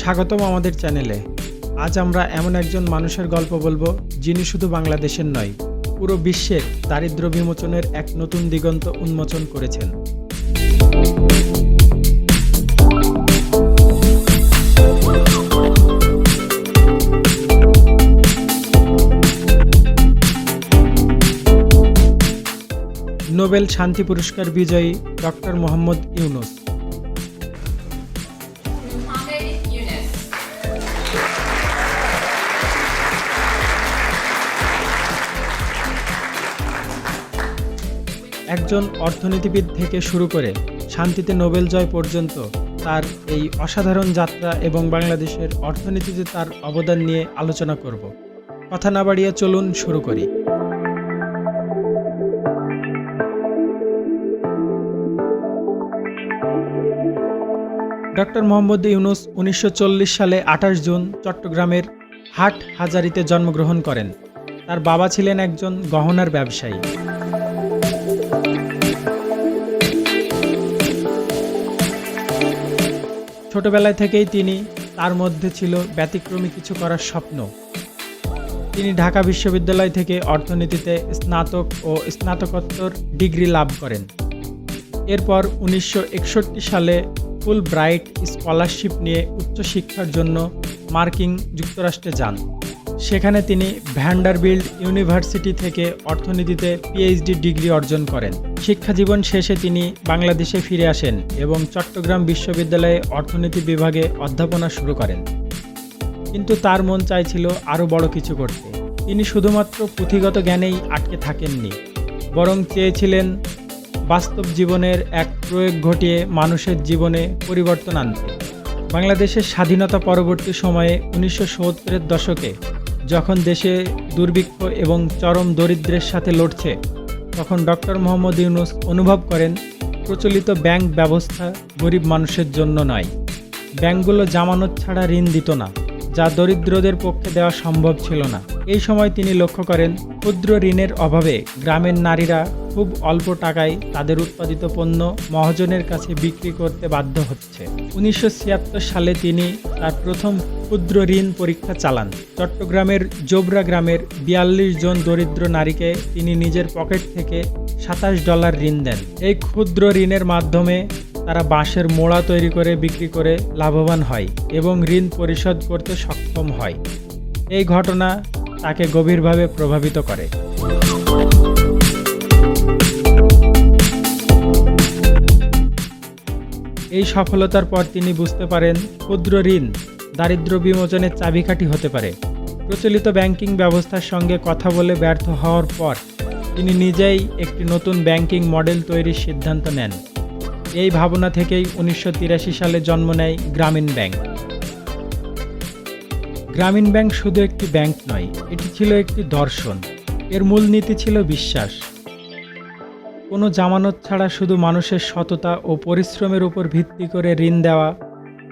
স্বাগতম আমাদের চ্যানেলে। আজ আমরা এমন একজন মানুষের গল্প বলব, যিনি শুধু বাংলাদেশের নয়, পুরো বিশ্বের দারিদ্র বিমোচনের এক নতুন দিগন্ত উন্মোচন করেছেন। নোবেল শান্তি পুরস্কার বিজয়ী ডক্টর মোহাম্মদ ইউনুস। একজন অর্থনীতিবিদ থেকে শুরু করে শান্তিতে নোবেল জয় পর্যন্ত তার এই অসাধারণ যাত্রা এবং বাংলাদেশের অর্থনীতিতে তার অবদান নিয়ে আলোচনা করব। কথা না বাড়িয়ে চলুন শুরু করি। ডক্টর মোহাম্মদ ইউনুস উনিশশো চল্লিশ সালে আঠাশ জুন চট্টগ্রামের হাট হাজারিতে জন্মগ্রহণ করেন। তার বাবা ছিলেন একজন গহনার ব্যবসায়ী। ছোটবেলায় থেকেই তিনি তার মধ্যে ছিল ব্যতিক্রমী কিছু করার স্বপ্ন। তিনি ঢাকা বিশ্ববিদ্যালয় থেকে অর্থনীতিতে স্নাতক ও স্নাতকোত্তর ডিগ্রি লাভ করেন। এরপর উনিশশো একষট্টি সালে ফুল ব্রাইট স্কলারশিপ নিয়ে উচ্চশিক্ষার জন্য মার্কিন যুক্তরাষ্ট্রে যান। সেখানে তিনি ভ্যান্ডারবিল্ড ইউনিভার্সিটি থেকে অর্থনীতিতে পিএইচডি ডিগ্রি অর্জন করেন। শিক্ষাজীবন শেষে তিনি বাংলাদেশে ফিরে আসেন এবং চট্টগ্রাম বিশ্ববিদ্যালয়ে অর্থনীতি বিভাগে অধ্যাপনা শুরু করেন। কিন্তু তার মন চাইছিল আরও বড় কিছু করতে। তিনি শুধুমাত্র পুঁথিগত জ্ঞানেই আটকে থাকেননি, বরং চেয়েছিলেন বাস্তব জীবনের এক প্রয়োগ ঘটিয়ে মানুষের জীবনে পরিবর্তন আনতে। বাংলাদেশের স্বাধীনতা পরবর্তী সময়ে উনিশশো দশকে যখন দেশে দুর্ভিক্ষ এবং চরম দরিদ্রের সাথে লড়ছে, তখন ডক্টর মোহাম্মদ ইউনুস অনুভব করেন, প্রচলিত ব্যাংক ব্যবস্থা গরিব মানুষের জন্য নয়। ব্যাংকগুলো জামানত ছাড়া ঋণ দিত না। যা দরিদ্রদের পক্ষে দেওয়া সম্ভব ছিল না। এই সময় তিনি লক্ষ্য করেন, ক্ষুদ্র ঋণের অভাবে গ্রামের নারীরা খুব অল্প টাকায় তাদের উৎপাদিত পণ্য মহাজনের কাছে বিক্রি করতে বাধ্য হচ্ছে। উনিশশো ছিয়াত্তর সালে তিনি তার প্রথম ক্ষুদ্র ঋণ পরীক্ষা চালান। চট্টগ্রামের জোবরা গ্রামের বিয়াল্লিশ জন দরিদ্র নারীকে তিনি নিজের পকেট থেকে সাতাশ ডলার ঋণ দেন। এই ক্ষুদ্র ঋণের মাধ্যমে তারা বাঁশের মোড়া তৈরি করে বিক্রি করে লাভবান হয় এবং ঋণ পরিশোধ করতে সক্ষম হয়। এই ঘটনা তাকে গভীরভাবে প্রভাবিত করে। এই সফলতার পর তিনি বুঝতে পারেন, ক্ষুদ্র ঋণ দারিদ্র বিমোচনের চাবিকাঠি হতে পারে। প্রচলিত ব্যাংকিং ব্যবস্থার সঙ্গে কথা বলে ব্যর্থ হওয়ার পর তিনি নিজেই একটি নতুন ব্যাংকিং মডেল তৈরির সিদ্ধান্ত নেন। এই ভাবনা থেকেই উনিশশো তিরাশি সালে জন্ম নেয় গ্রামীণ ব্যাংক। গ্রামীণ ব্যাংক শুধু একটি ব্যাংক নয়, এটি ছিল একটি দর্শন। এর মূলনীতি ছিল বিশ্বাস। কোনো জামানত ছাড়া শুধু মানুষের সততা ও পরিশ্রমের উপর ভিত্তি করে ঋণ দেওয়া,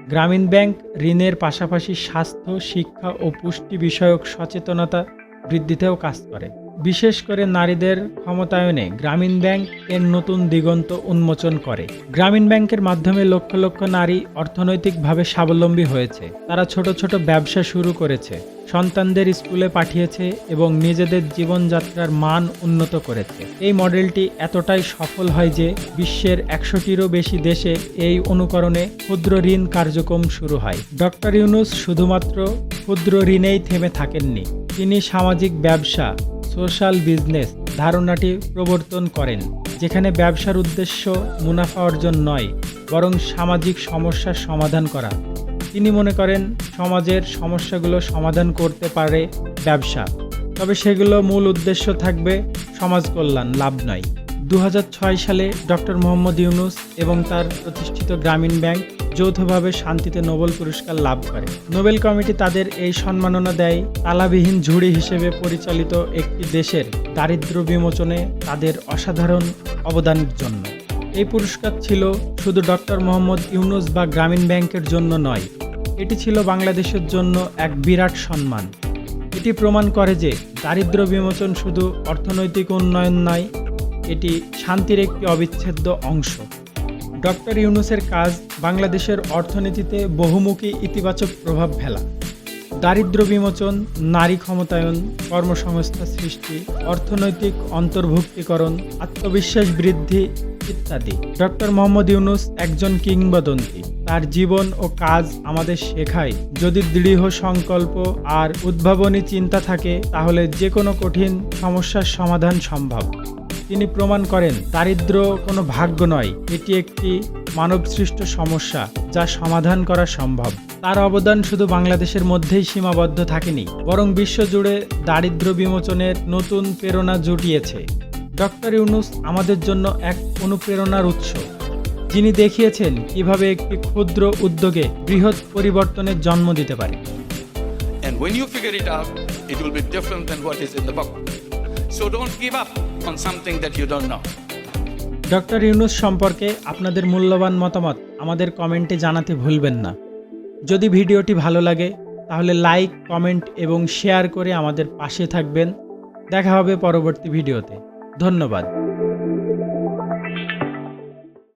গ্রামীণ ব্যাংক ঋণের পাশাপাশি স্বাস্থ্য, শিক্ষা ও পুষ্টি বিষয়ক সচেতনতা বৃদ্ধিতেও কাজ করে। বিশেষ করে নারীদের ক্ষমতায়নে গ্রামীণ ব্যাংক এর নতুন দিগন্ত উন্মোচন করে। গ্রামীণ ব্যাংকের মাধ্যমে লক্ষ লক্ষ নারী অর্থনৈতিকভাবে স্বাবলম্বী হয়েছে। তারা ছোট ছোট ব্যবসা শুরু করেছে, সন্তানদের স্কুলে পাঠিয়েছে এবং নিজেদের জীবনযাত্রার মান উন্নত করেছে। এই মডেলটি এতটাই সফল হয় যে বিশ্বের একশোটিরও বেশি দেশে এই অনুকরণে ক্ষুদ্র ঋণ কার্যক্রম শুরু হয়। ডক্টর ইউনুস শুধুমাত্র ক্ষুদ্র ঋণেই থেমে থাকেননি, তিনি সামাজিক ব্যবসা সোশ্যাল বিজনেস ধারণাটি প্রবর্তন করেন, যেখানে ব্যবসার উদ্দেশ্য মুনাফা অর্জন নয়, বরং সামাজিক সমস্যার সমাধান করা। তিনি মনে করেন, সমাজের সমস্যাগুলো সমাধান করতে পারে ব্যবসা। তবে সেগুলো মূল উদ্দেশ্য থাকবে সমাজ কল্যাণ, লাভ নয়। দু হাজার ছয় সালে ডক্টর মোহাম্মদ ইউনুস এবং তার প্রতিষ্ঠিত গ্রামীণ ব্যাংক যৌথভাবে শান্তিতে নোবেল পুরস্কার লাভ করে। নোবেল কমিটি তাদের এই সম্মাননা দেয় তালাবিহীন ঝুড়ি হিসেবে পরিচালিত একটি দেশের দারিদ্র বিমোচনে তাদের অসাধারণ অবদানের জন্য। এই পুরস্কার ছিল শুধু ডক্টর মোহাম্মদ ইউনুস বা গ্রামীণ ব্যাংকের জন্য নয়, এটি ছিল বাংলাদেশের জন্য এক বিরাট সম্মান। এটি প্রমাণ করে যে দারিদ্র বিমোচন শুধু অর্থনৈতিক উন্নয়ন নয় এটি শান্তির একটি অবিচ্ছেদ্য অংশ। ডক্টর ইউনুসের কাজ বাংলাদেশের অর্থনীতিতে বহুমুখী ইতিবাচক প্রভাব ফেলা। দারিদ্র বিমোচন, নারী ক্ষমতায়ন কর্মসংস্থান সৃষ্টি, অর্থনৈতিক অন্তর্ভুক্তিকরণ, আত্মবিশ্বাস বৃদ্ধি ইত্যাদি। ডক্টর মোহাম্মদ ইউনুস একজন কিংবদন্তি। তার জীবন ও কাজ আমাদের শেখায়, যদি দৃঢ় সংকল্প আর উদ্ভাবনী চিন্তা থাকে, তাহলে যে কোনো কঠিন সমস্যার সমাধান সম্ভব। তিনি প্রমাণ করেন দারিদ্র কোনো ভাগ্য নয় এটি একটি মানবসৃষ্ট সমস্যা যা সমাধান করা সম্ভব। তার অবদান শুধু বাংলাদেশের মধ্যেই সীমাবদ্ধ থাকেনি বরং বিশ্বজুড়ে দারিদ্র বিমোচনের নতুন প্রেরণা জুটিয়েছে। ডক্টর ইউনুস আমাদের জন্য এক অনুপ্রেরণার উৎস। যিনি দেখিয়েছেন কীভাবে একটি ক্ষুদ্র উদ্যোগে বৃহৎ পরিবর্তনের জন্ম দিতে পারে। And when you figure it out, it will be different than what is in the book. Doctor Yunus সম্পর্কে আপনাদের মূল্যবান মতামত আমাদের কমেন্টে জানাতে ভুলবেন না। যদি ভিডিওটি ভালো লাগে, তাহলে লাইক, কমেন্ট এবং শেয়ার করে আমাদের পাশে থাকবেন। দেখা হবে পরবর্তী ভিডিওতে। ধন্যবাদ।